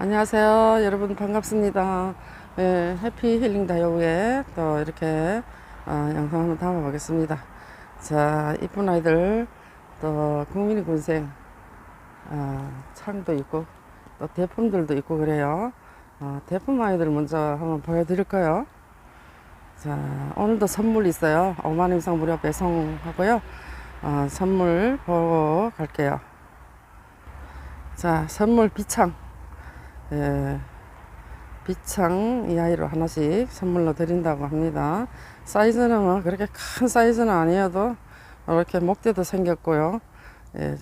안녕하세요. 여러분 반갑습니다. 예, 해피 힐링 다이어트에 또 이렇게 어, 영상 한번 담아 보겠습니다. 자, 이쁜 아이들 또 국민의 군생 어, 창도 있고 또 대품들도 있고 그래요. 어, 대품 아이들 먼저 한번 보여드릴까요? 자, 오늘도 선물 있어요. 5만 원 이상 무료 배송하고요. 어, 선물 보고 갈게요. 자, 선물 비창. 예, 비창 이 아이로 하나씩 선물로 드린다고 합니다. 사이즈는 뭐 그렇게 큰 사이즈는 아니어도 이렇게 목대도 생겼고요. 예.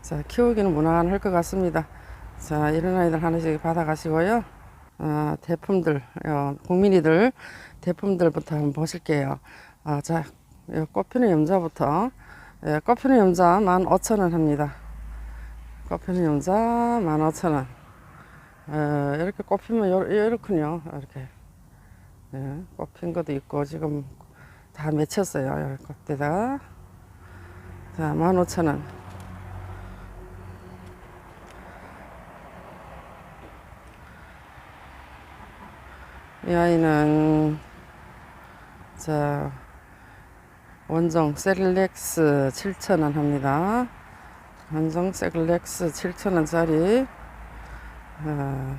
자, 키우기는 무난할 것 같습니다. 자, 이런 아이들 하나씩 받아가시고요. 아, 대품들, 어, 국민이들 대품들부터 한번 보실게요. 아, 자, 요 꽃피는 염자부터 예, 꽃피는 염자 15,000원 합니다. 꽃피는 염자 15,000원. 어, 이렇게 꽃피면 요, 이렇군요. 이렇게. 예, 꽃핀 것도 있고, 지금 다 맺혔어요. 이 꽃대다. 자, 15,000원. 이 아이는, 자, 원정 셀렉스 7,000원 합니다. 원정 셀렉스 7,000원짜리. 어,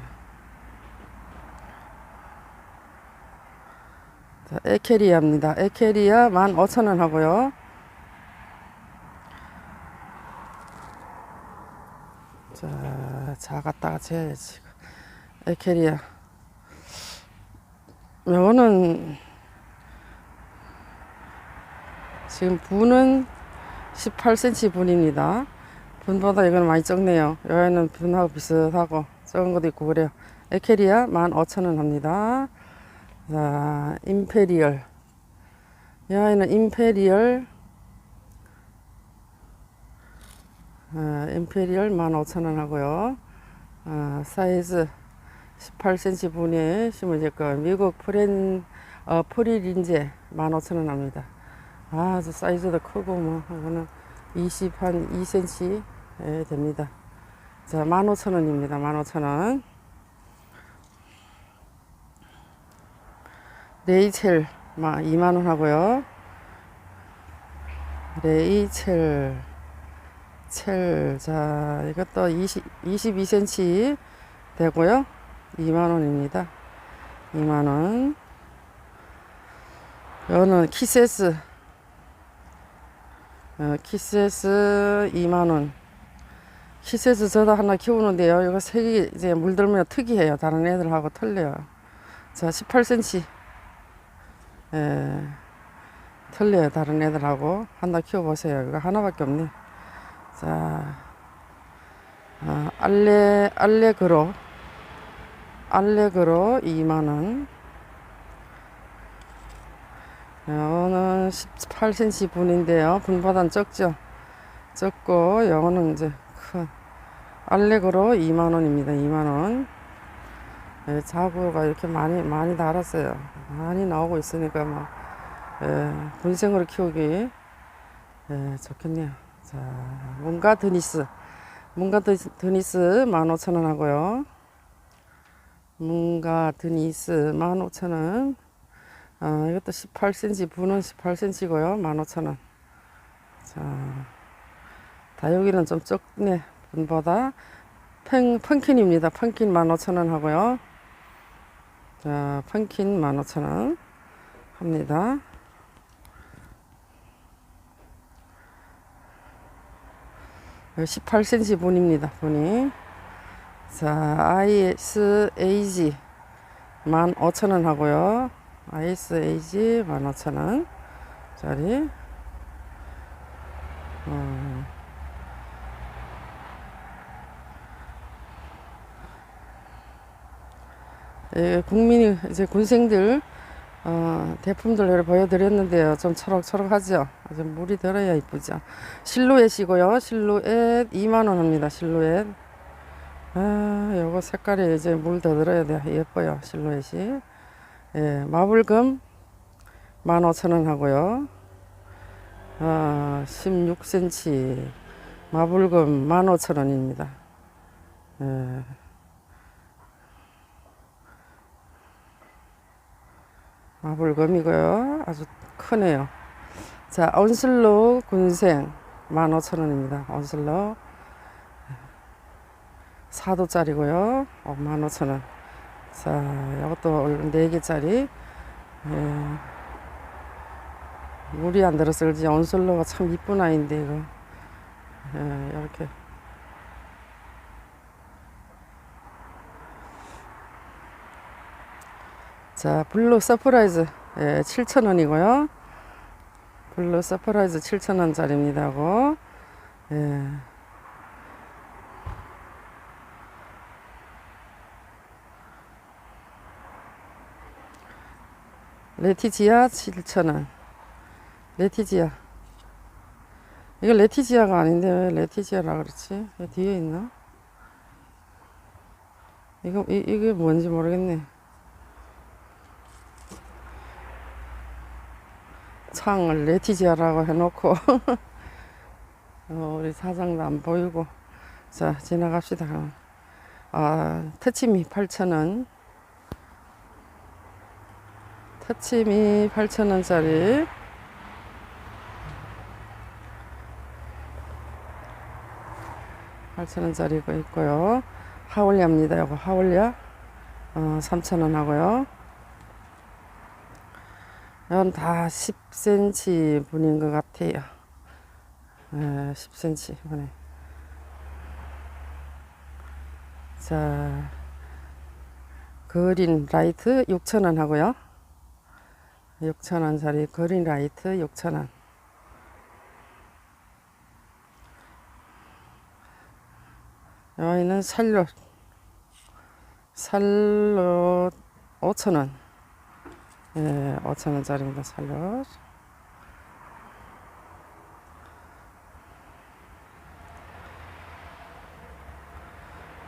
자, 에케리아입니다. 에케리아 15,000원 하고요. 자, 작았다가 재야지. 에케리아. 요거는 지금 분은 18cm 분입니다. 분보다 이건 많이 적네요. 여기는 분하고 비슷하고 적은 것도 있고 그래요. 에케리아 15,000원 합니다. 자, 임페리얼. 이 아이는 임페리얼 어, 임페리얼 15,000원 하고요. 어, 사이즈 18cm 분에 심어질 거 미국 프렌 어, 프리린제 15,000원 합니다. 아, 저 사이즈도 크고 뭐 이거는 20 한 2cm 예, 됩니다. 자, 15,000원입니다. 15,000원. 레이첼 2만원 하고요. 레이첼 첼. 자, 이것도 20, 22cm 되고요. 2만원입니다. 2만원. 이거는 키세스 어, 키세스 2만원. 키세스 저도 하나 키우는데요. 이거 색이 이제 물들면 특이해요. 다른 애들하고 틀려요. 자, 18cm. 예, 틀려요. 다른 애들하고. 하나 키워보세요. 이거 하나밖에 없네. 자, 어, 알레, 알레그로. 알레그로 2만원. 이거는 18cm 분인데요. 분보단 적죠. 적고, 이거는 이제 큰. 알렉으로 2만원입니다. 2만원. 예, 자구가 이렇게 많이, 많이 달았어요. 많이 나오고 있으니까 막, 예, 분생으로 키우기, 예, 좋겠네요. 자, 문가 드니스. 드, 드니스 15,000원 하고요. 문가 드니스 15,000원. 아, 이것도 18cm, 분은 18cm고요. 15,000원. 자, 다육이는 좀 적네. 분보다. 펑, 펑킨입니다. 펑킨 15,000원 하고요. 자, 펑킨 15,000원 합니다. 여기 18cm 분입니다. 분이. 자, ISAG 15,000원 하고요. ISAG 15,000원 짜리. 어. 국민이 이제 군생들 어, 대품들 보여드렸는데요. 좀 초록초록하죠. 아주 물이 들어야 이쁘죠. 실루엣이고요. 실루엣 2만 원 합니다. 실루엣. 아, 요거 색깔이 이제 물 더 들어야 돼. 예뻐요. 실루엣이. 예, 마블금 15,000원 하고요. 아, 16cm 마블금 15,000원입니다. 예. 마블검이고요. 아주 크네요. 자, 온슬로 군생 15,000원입니다. 온슬로 4도짜리고요. 어, 15,000원. 자, 이것도 4개짜리. 예. 물이 안 들어서 그런지 온슬로가 참 이쁜 아이인데 이거. 예, 이렇게. 자, 블루 서프라이즈 예, 7,000원이고요. 블루 서프라이즈 7,000원짜리입니다. 고 예. 레티지아 7,000원. 레티지아. 이거 레티지아가 아닌데 왜 레티지아라 그렇지? 뒤에 있나? 이거 이, 이게 뭔지 모르겠네. 창을 레티지아라고 해놓고 어, 우리 사장도 안 보이고 자 지나갑시다. 아 터치미 8,000원. 터치미 8,000원짜리. 팔천 원짜리가 있고요. 하울리아입니다. 이거 하울리아. 어, 3,000원 하고요. 이건 다 10cm 분인 것 같아요. 예, 10cm 분에. 자, 그린 라이트 6,000원 하고요. 6,000원짜리 그린 라이트 6,000원. 여기는 살롯. 살롯 5,000원. 예, 5,000원짜리입니다. 살롯.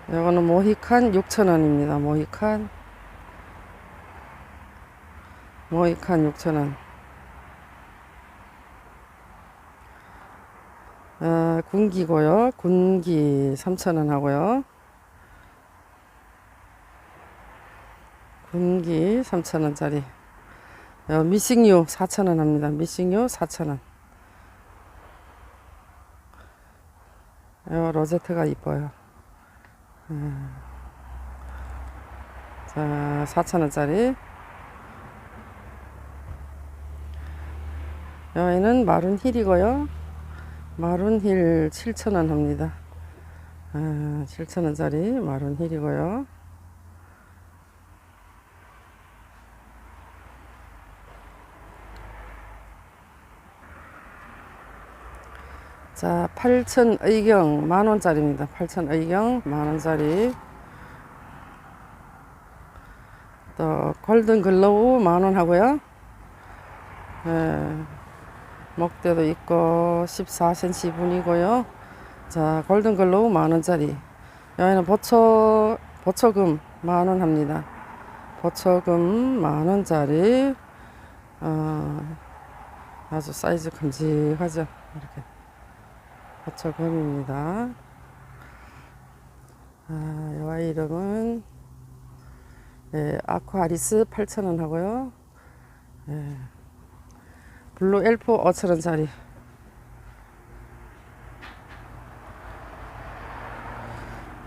이거는 모히칸 6,000원입니다. 모히칸. 모히칸 6,000원. 어, 군기고요. 군기 3,000원 하고요. 군기 3,000원짜리. 어, 미싱유 4,000원 합니다. 미싱유 4,000원. 요 로제트가 이뻐요. 음. 자, 4,000원짜리. 여기는 마룬 힐이고요. 마룬 힐 7,000원 합니다. 아, 7,000원짜리 마룬 힐이고요. 자, 8,000 의경 만원짜리입니다. 8,000 의경 만원짜리. 또, 골든 글로우 만원 하고요. 예, 목대도 있고, 14cm 분이고요. 자, 골든 글로우 만원짜리. 여기는 보초, 보초금 만원 합니다. 보초금 만원짜리. 어, 아주 사이즈 큼직하죠. 이렇게. 보초금입니다. 아, 이 아이 이름은 예, 아쿠아리스 8,000원 하고요. 예, 블루 엘프 5,000원짜리.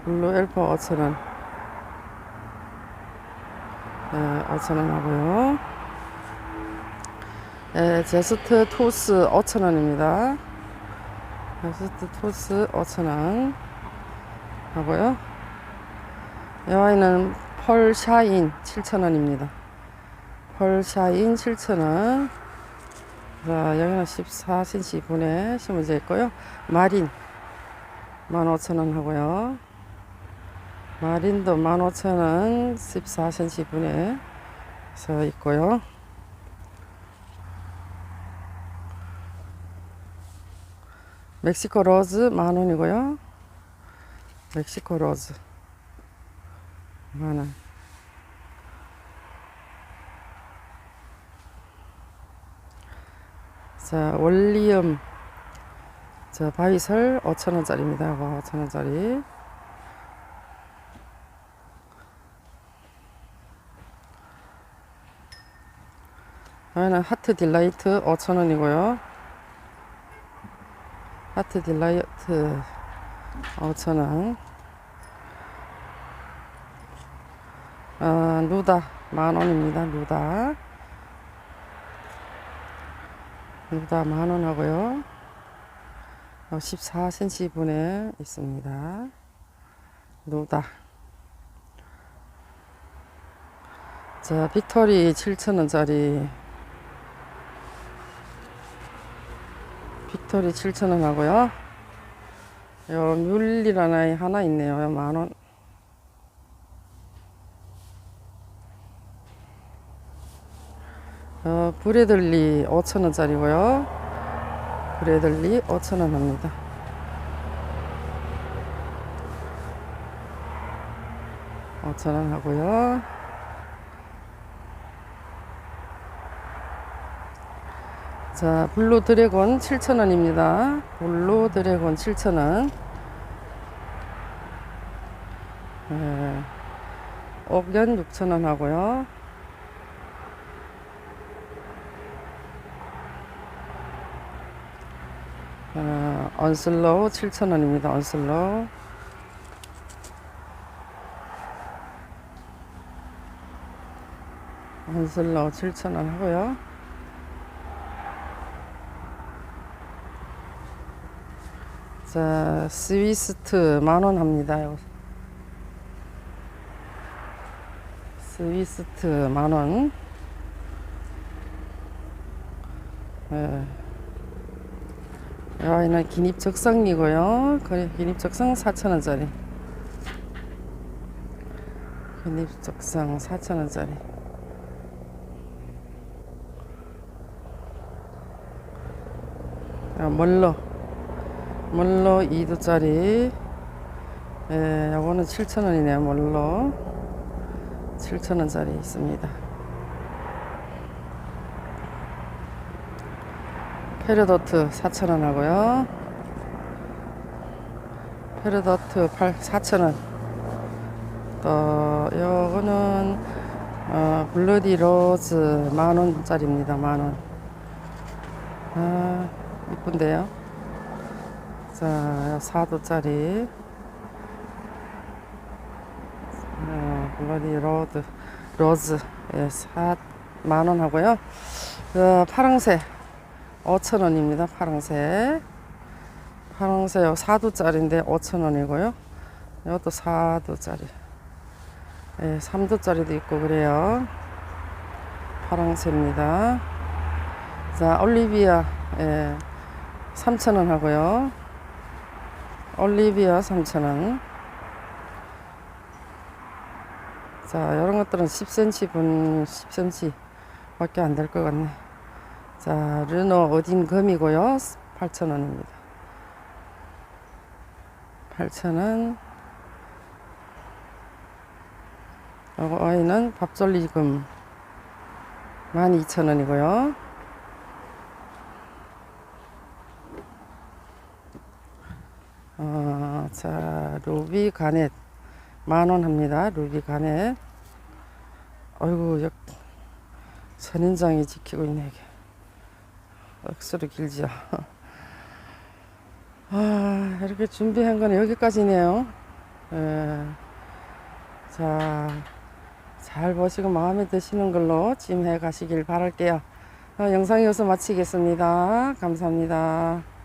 블루 엘프 5,000원. 예, 5,000원 하고요. 예, 제스트 토스 5,000원입니다. 베스트 토스 5,000원 하고요. 이 아이는 펄 샤인 7,000원입니다. 펄 샤인 7,000원. 자, 여기는 14cm 분에 심어져 있고요. 마린 15,000원 하고요. 마린도 15,000원 14cm 분에 서 있고요. 멕시코 로즈 만원이고요. 멕시코 로즈 만원. 자 원리엄. 자 바위설 5천원짜리입니다. 5천원짜리. 다음에는 하트 딜라이트 5,000원이고요. 하트 딜라이트 5,000원. 아, 누다 만원입니다. 누다. 누다 만원 하고요. 14cm 분에 있습니다. 누다. 자, 빅토리 7,000원짜리. 빅토리 7,000원 하고요. 요 뮬리라는 아이 하나 있네요. 요 만원. 어, 브레들리 5,000원짜리고요. 브레들리 5,000원 합니다. 오천원 하고요. 자, 블루 드래곤 7,000원입니다. 블루 드래곤 7,000원. 예, 옥연 6,000원 하고요. 어, 언슬로우 7,000원입니다. 언슬로우. 언슬로우 7,000원 하고요. 자, 스위스트 만원 합니다. 요. 스위스트 만원. 예. 여기는 기립 적성이고요. 그래, 기립 적성 4,000원짜리. 기립 적성 4,000원짜리. 아, 멀로. 멀로 2도짜리. 예, 요거는 7,000원이네요. 멀로. 7,000원짜리 있습니다. 페르도트 4,000원 하고요. 페르도트 8, 4,000원. 또, 요거는, 어, 블러디 로즈 만원짜리입니다. 만원. 아, 이쁜데요. 자, 4도짜리. 어, 블러디 로드, 로즈. 예, 4, 만원 하고요. 어, 파랑새. 5,000원입니다. 파랑새. 파랑새 4도짜리인데 5,000원이고요. 이것도 4도짜리. 예, 3도짜리도 있고 그래요. 파랑새입니다. 자, 올리비아 예, 3,000원 하고요. 올리비아 3,000원. 자, 이런 것들은 10cm 분 10cm 밖에 안 될 것 같네. 자, 르노 어딘 금이고요. 8,000원입니다. 8,000원. 요거 어이는 밥졸리금 12,000원이고요. 어, 자, 루비 가넷 만원 합니다. 루비 가넷. 어이구, 역, 선인장이 지키고 있네, 이게. 억수로 길지요. 아, 이렇게 준비한 건 여기까지네요. 예. 자, 잘 보시고 마음에 드시는 걸로 찜해 가시길 바랄게요. 어, 영상 여기서 마치겠습니다. 감사합니다.